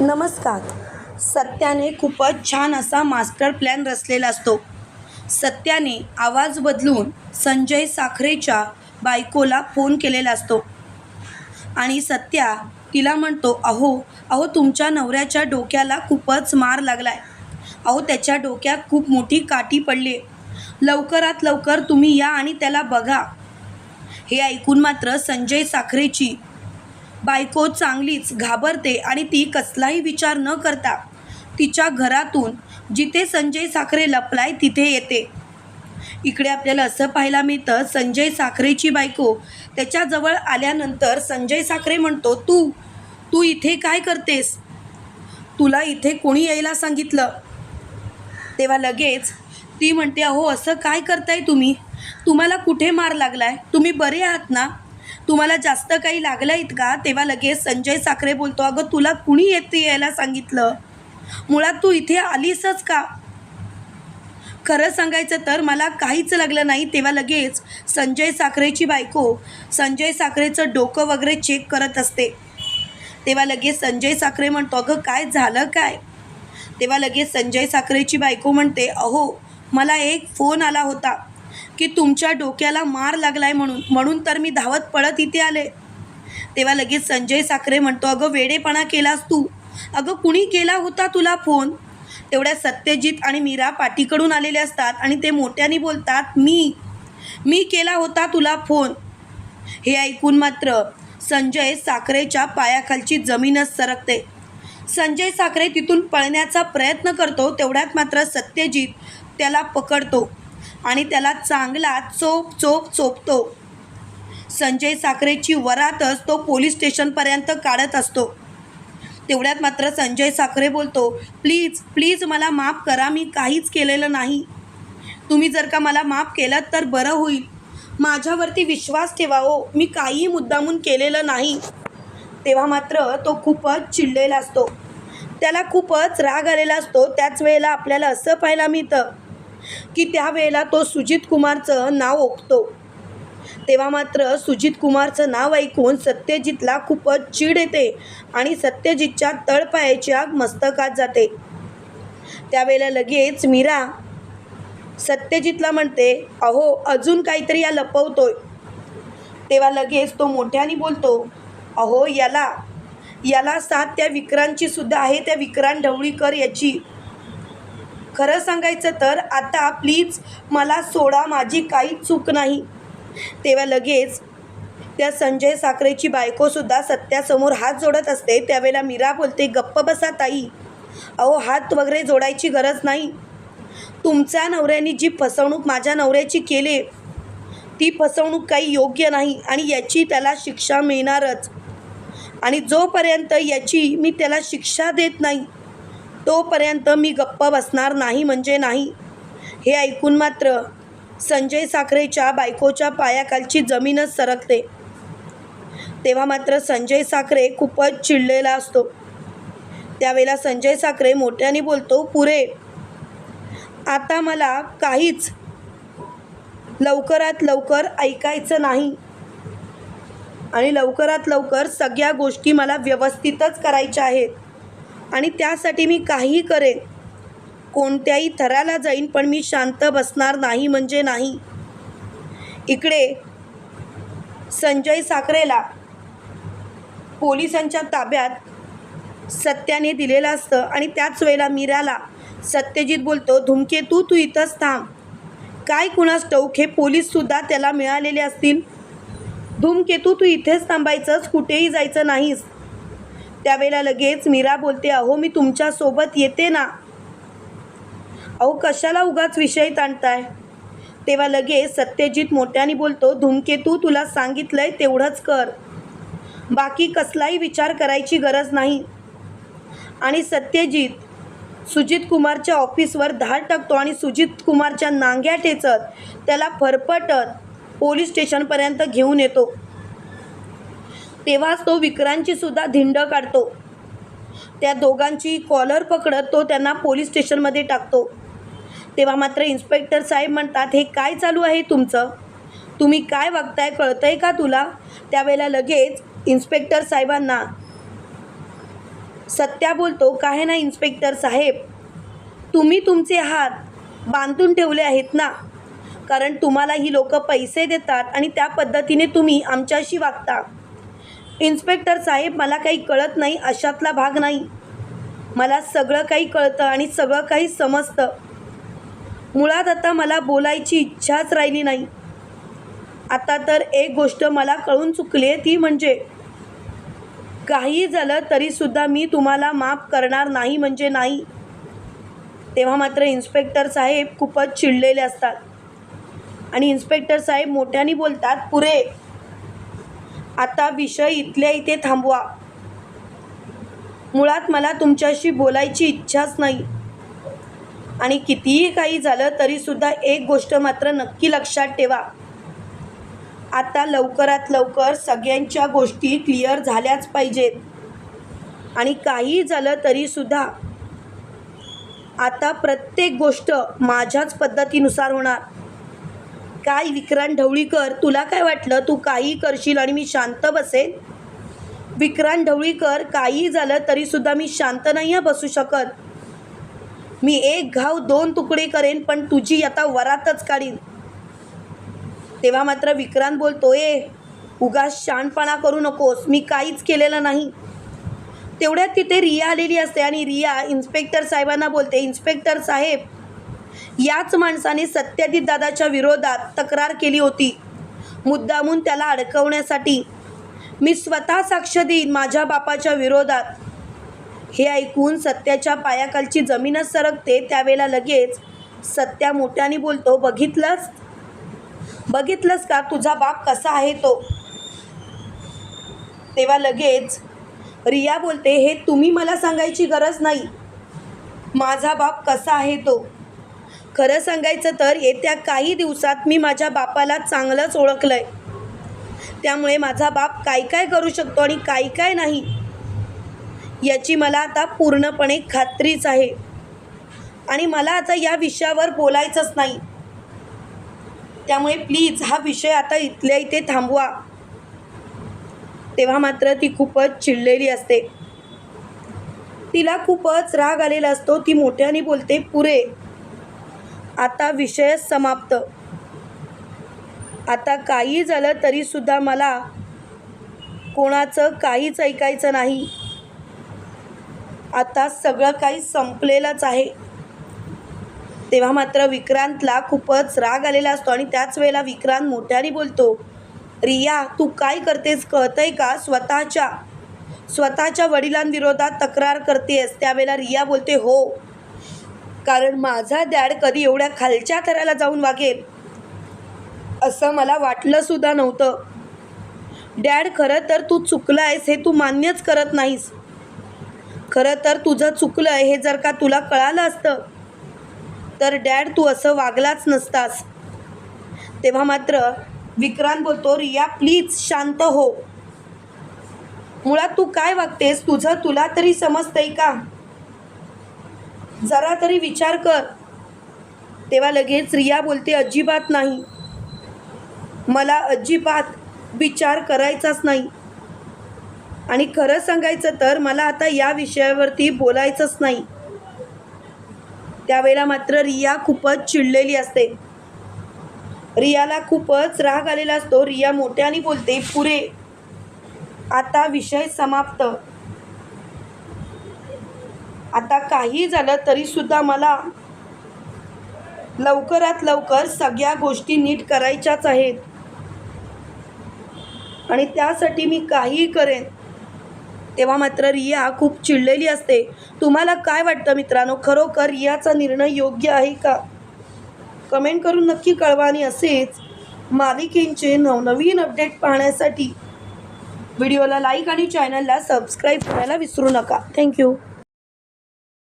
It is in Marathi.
नमस्कार. सत्याने खूपच छान असा मास्टर प्लॅन रचलेला असतो. सत्याने आवाज बदलून संजय साखरेच्या बायकोला फोन केलेला असतो. आणि सत्या तिला म्हणतो अहो अहो तुमच्या नवऱ्याच्या डोक्याला खूपच मार लागलाय. अहो त्याच्या डोक्यात खूप मोठी काठी पडली आहे लवकरात लवकर तुम्ही या आणि त्याला बघा. हे ऐकून मात्र संजय साखरेची बायको चांगलीच घाबरते आणि ती कसलाही विचार न करता तिच्या घरातून जिथे संजय साखरे लपलाय तिथे येते. इकडे आपल्याला असं पाहायला मिळतं संजय साखरेची बायको त्याच्याजवळ आल्यानंतर संजय साखरे म्हणतो तू तू इथे काय करतेस? तुला इथे कोणी यायला सांगितलं? तेव्हा लगेच ती म्हणते अहो असं काय करताय तुम्ही? तुम्हाला कुठे मार लागलाय? तुम्ही बरे आहात ना? तुम्हाला जास्त काही लागलं आहेत का? तेव्हा लगेच संजय साखरे बोलतो अगं तुला कुणी येते यायला सांगितलं? मुळात तू इथे आलीसच का? खरं सांगायचं तर मला काहीच लागलं नाही. तेव्हा लगेच संजय साखरेची बायको संजय साखरेचं डोकं वगैरे चेक करत असते. तेव्हा लगेच संजय साखरे म्हणतो अगं काय झालं काय? तेव्हा लगेच संजय साखरेची बायको म्हणते अहो मला एक फोन आला होता. की तुमच्या डोक्याला मार लागलाय म्हणून. म्हणून तर मी धावत पळत इथे आले. तेव्हा लगेच संजय साखरे म्हणतो अगं वेडेपणा केलास तू. अगं कुणी केला होता तुला फोन? तेवढ्या सत्यजित आणि मीरा पाठीकडून आलेले असतात आणि ते मोठ्याने बोलतात मी मी केला होता तुला फोन. हे ऐकून मात्र संजय साखरेच्या पायाखालची जमीनच सरकते. संजय साखरे तिथून पळण्याचा प्रयत्न करतो तेवढ्यात मात्र सत्यजित त्याला पकडतो. आणि त्याला चांगला चोप चोप चोपतो. संजय साखरेची वरातच तो पोलीस स्टेशनपर्यंत काढत असतो. तेवढ्यात मात्र संजय साखरे बोलतो प्लीज प्लीज मला माफ करा मी काहीच केलेलं नाही. तुम्ही जर का मला माफ केलं तर बरं होईल. माझ्यावरती विश्वास ठेवा हो मी काहीही मुद्दामून केलेलं नाही. तेव्हा मात्र तो खूपच चिडलेला असतो. त्याला खूपच राग आलेला असतो. त्याच वेळेला आपल्याला असं पाहायला मिळतं की त्यावेळेला तो सुजित कुमारचं नाव ओकतो. तेव्हा मात्र सुजित कुमारचं नाव ऐकून सत्यजितला खूपच चीड येते आणि सत्यजितच्या तळपायाच्या मस्तकात जाते. त्यावेळेला लगेच मीरा सत्यजितला म्हणते अहो अजून काहीतरी या लपवतोय. तेव्हा लगेच तो मोठ्याने बोलतो अहो याला याला साथ त्या विक्रांची सुद्धा आहे त्या विक्रांत ढवळीकर याची. खरं सांगायचं तर आता प्लीज मला सोडा माझी काही चूक नाही. तेव्हा लगेच त्या संजय साखरेची बायकोसुद्धा सत्यासमोर हात जोडत असते. त्यावेळेला मीरा बोलते गप्प बसा ताई. अहो हात वगैरे जोडायची गरज नाही. तुमच्या नवऱ्याने जी फसवणूक माझ्या नवऱ्याची केली ती फसवणूक काही योग्य नाही आणि याची त्याला शिक्षा मिळणारच. आणि जोपर्यंत याची मी त्याला शिक्षा देत नाही तोपर्यंत मी गप्प बसणार नाही म्हणजे नाही. हे ऐकून मात्र संजय साखरेच्या बायकोच्या पायाखालची जमीनच सरकते. तेव्हा मात्र संजय साखरे खूपच चिडलेला असतो. त्यावेळेला संजय साखरे मोठ्याने बोलतो पुरे आता मला काहीच लवकरात लवकर ऐकायचं नाही. आणि लवकरात लवकर सगळ्या गोष्टी मला व्यवस्थितच करायच्या आहेत. आणि त्यासाठी मी काही करेन. कोणत्याही थराला जाईन पण मी शांत बसणार नाही म्हणजे नाही. इकडे संजय साखरेला पोलिसांच्या ताब्यात सत्याने दिलेलं असतं आणि त्याच वेळेला मीराला सत्यजित बोलतो धुमकेतू तू इथंच थांब. काय कुणास टौक हे पोलीससुद्धा त्याला मिळालेले असतील. धूमकेतू तू इथेच थांबायचंच कुठेही जायचं नाहीस. त्यावेळेला लगेच मीरा बोलते अहो मी तुमच्यासोबत येते ना. अहो कशाला उगाच विषय ताणताय? तेव्हा लगेच सत्यजित मोठ्याने बोलतो धूमकेतू तुला सांगितलंय तेवढंच कर. बाकी कसलाही विचार करायची गरज नाही. आणि सत्यजित सुजित कुमारच्या ऑफिसवर धाड टाकतो आणि सुजित कुमारच्या नांग्या ठेचत त्याला फरफटत पोलीस स्टेशनपर्यंत घेऊन येतो. तेव्हाच तो विक्रांची सुद्धा धिंड काढतो. त्या दोघांची कॉलर पकडत तो त्यांना पोलीस स्टेशनमध्ये टाकतो. तेव्हा मात्र इन्स्पेक्टर साहेब म्हणतात हे काय चालू आहे तुमचं? तुम्ही काय वागताय कळतंय का तुला? त्यावेळेला लगेच इन्स्पेक्टर साहेबांना सत्या बोलतो काय ना इन्स्पेक्टर साहेब तुम्ही तुमचे हात बांधून ठेवले आहेत ना? कारण तुम्हाला ही लोक पैसे देतात आणि त्या पद्धतीने तुम्ही आमच्याशी वागता. इन्स्पेक्टर साहेब मला काही कळत नाही अशातला भाग नाही. मला सगळं काही कळतं आणि सगळं काही समजतं. मुळात आता मला बोलायची इच्छाच राहिली नाही. आता तर एक गोष्ट मला कळून चुकली आहे ती म्हणजे काही झालं तरीसुद्धा मी तुम्हाला माफ करणार नाही म्हणजे नाही. तेव्हा मात्र इन्स्पेक्टर साहेब खूपच चिडलेले असतात. आणि इन्स्पेक्टर साहेब मोठ्याने बोलतात पुरे आता विषय इथल्या इथे थांबवा. मुळात मला तुमच्याशी बोलायची इच्छाच नाही. आणि कितीही काही झालं तरीसुद्धा एक गोष्ट मात्र नक्की लक्षात ठेवा. आता लवकरात लवकर सगळ्यांच्या गोष्टी क्लिअर झाल्याच पाहिजेत. आणि काही झालं तरीसुद्धा आता प्रत्येक गोष्ट माझ्याच पद्धतीनुसार होणार. काय विक्रांत ढवळीकर तुला काय वाटलं? तू काही करशील आणि मी शांत बसेन? विक्रांत ढवळीकर काही झालं तरीसुद्धा मी शांत नाही आहे बसू शकत. मी एक घाव दोन तुकडे करेन पण तुझी आता वरातच काढीन. तेव्हा मात्र विक्रांत बोलतो ए उगाच शानपणा करू नकोस मी काहीच केलेलं नाही. तेवढ्यात तिथे रिया आलेली असते आणि रिया इन्स्पेक्टर साहेबांना बोलते इन्स्पेक्टर साहेब याच माणसाने सत्याजित दादाच्या विरोधात तक्रार केली होती. मुद्दामून त्याला अडकवण्यासाठी मी स्वतः साक्ष देईन माझ्या बापाच्या विरोधात. हे ऐकून सत्याच्या पायाखालची जमीनच सरकते त्यावेळेला लगेच सत्या मोठ्याने बोलतो बघितलंस? बघितलंस का? तुझा बाप कसा आहे तो? तेव्हा लगेच रिया बोलते हे तुम्ही मला सांगायची गरज नाही. माझा बाप कसा आहे तो? खरं सांगायचं तर येत्या काही दिवसात मी माझ्या बापाला चांगलंच ओळखलं आहे त्यामुळे माझा बाप काय काय करू शकतो आणि काय काय नाही याची मला आता पूर्णपणे खात्रीच आहे. आणि मला आता या विषयावर बोलायचंच नाही. त्यामुळे प्लीज हा विषय आता इथल्या इथे थांबवा. तेव्हा मात्र ती खूपच चिडलेली असते. तिला खूपच राग आलेला असतो ती मोठ्याने बोलते पुरे आता विषय समाप्त. आता काही झालं तरीसुद्धा मला कोणाचं काहीच ऐकायचं नाही. आता सगळं काही संपलेलंच आहे. तेव्हा मात्र विक्रांतला खूपच राग आलेला असतो आणि त्याच वेळेला विक्रांत मोठ्याने बोलतो रिया तू काय करतेस? कळतंय का? स्वतःच्या स्वतःच्या वडिलांविरोधात तक्रार करतेस. त्यावेळेला रिया बोलते हो कारण माझा डॅड कधी एवढ्या खालच्या थराला जाऊन वागेल असं मला वाटलंसुद्धा नव्हतं. डॅड खरं तर तू चुकलं आहेस हे तू मान्यच करत नाहीस. खरं तर तुझं चुकलं आहे हे जर का तुला कळालं असतं तर डॅड तू असं वागलाच नसतास. तेव्हा मात्र विक्रांत बोलतो रिया प्लीज शांत हो. मुळात तू काय वागतेस? तुझं तुला तरी समजतंय का? जरा तरी विचार कर. तेव्हा लगेच रिया बोलते अजिबात नाही. मला अजिबात विचार करायचाच नाही. आणि खरं सांगायचं तर मला आता या विषयावरती बोलायचंच नाही. त्यावेळेला मात्र रिया खूपच चिडलेली असते. रियाला खूपच राग आलेला असतो. रिया मोठ्याने बोलते पुरे आता विषय समाप्त. आता काही झालं तरीसुद्धा मला लवकरात लवकर सगळ्या गोष्टी नीट करायच्याच आहेत. आणि त्यासाठी मी काहीही करेन. तेव्हा मात्र रिया खूप चिडलेली असते. तुम्हाला काय वाटतं मित्रांनो? खरोखर रियाचा निर्णय योग्य आहे का? कमेंट करून नक्की कळवा आणि असेच मालिकेंचे नवनवीन अपडेट पाहण्यासाठी व्हिडिओला लाईक आणि चॅनलला सबस्क्राईब करायला विसरू नका. थँक्यू.